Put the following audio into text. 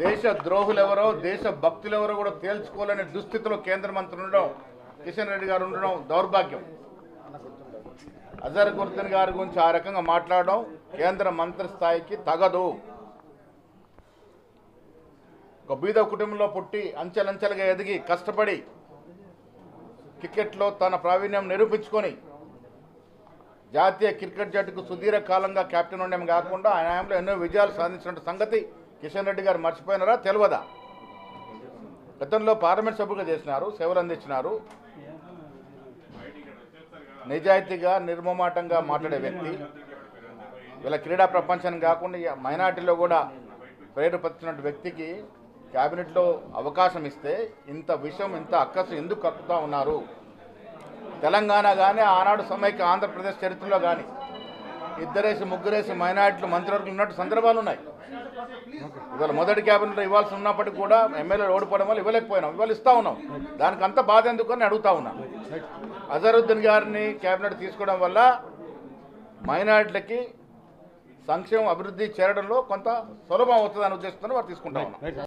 దేశ ద్రోహులెవరో దేశ భక్తులెవరో కూడా తేల్చుకోలేని దుస్థితిలో కేంద్ర మంత్రి ఉండడం కిషన్ రెడ్డి గారు ఉండడం దౌర్భాగ్యం. అజర్ గుర్దన్ గారి గురించి ఆ రకంగా మాట్లాడడం కేంద్ర మంత్రి స్థాయికి తగదు. ఒక బీద కుటుంబంలో పుట్టి అంచెలంచెలుగా ఎదిగి కష్టపడి క్రికెట్లో తన ప్రావీణ్యం నిరూపించుకొని జాతీయ క్రికెట్ జట్టుకు సుదీర్ఘ కాలంగా కెప్టెన్ ఉండడం కాకుండా ఆయన హయాంలో ఎన్నో విజయాలు సాధించిన సంగతి కిషన్ రెడ్డి గారు మర్చిపోయినారా? తెలియదా గతంలో పార్లమెంట్ సభ్యులుగా చేసినారు సేవలు అందించినారు. నిజాయితీగా నిర్మమాటంగా మాట్లాడే వ్యక్తి. వీళ్ళ క్రీడా ప్రపంచానికి కాకుండా మైనార్టీలో కూడా ప్రేరేపరిచినటువంటి వ్యక్తికి క్యాబినెట్లో అవకాశం ఇస్తే ఇంత విషయం ఇంత అక్కసు ఎందుకు కక్కుతూ ఉన్నారు? తెలంగాణ కానీ ఆనాడు సమైక్య ఆంధ్రప్రదేశ్ చరిత్రలో కానీ ఇద్దరేసి ముగ్గురేసి మైనార్టీలు మంత్రివర్గులు ఉన్నట్టు సందర్భాలు ఉన్నాయి. ఇవాళ మొదటి క్యాబినెట్లో ఇవ్వాల్సి ఉన్నప్పటికీ కూడా ఎమ్మెల్యేలు ఓడిపోవడం వల్ల ఇవ్వలేకపోయినాం. ఇవాళ ఇస్తా ఉన్నాం. దానికి అంత బాధ ఎందుకు అని అడుగుతా ఉన్నాం. అజరుద్దీన్ గారిని క్యాబినెట్ తీసుకోవడం వల్ల మైనార్టీలకి సంక్షేమం అభివృద్ధి చేరడంలో కొంత సులభం అవుతుందని ఉద్దేశంతో వారు తీసుకుంటా ఉన్నాం.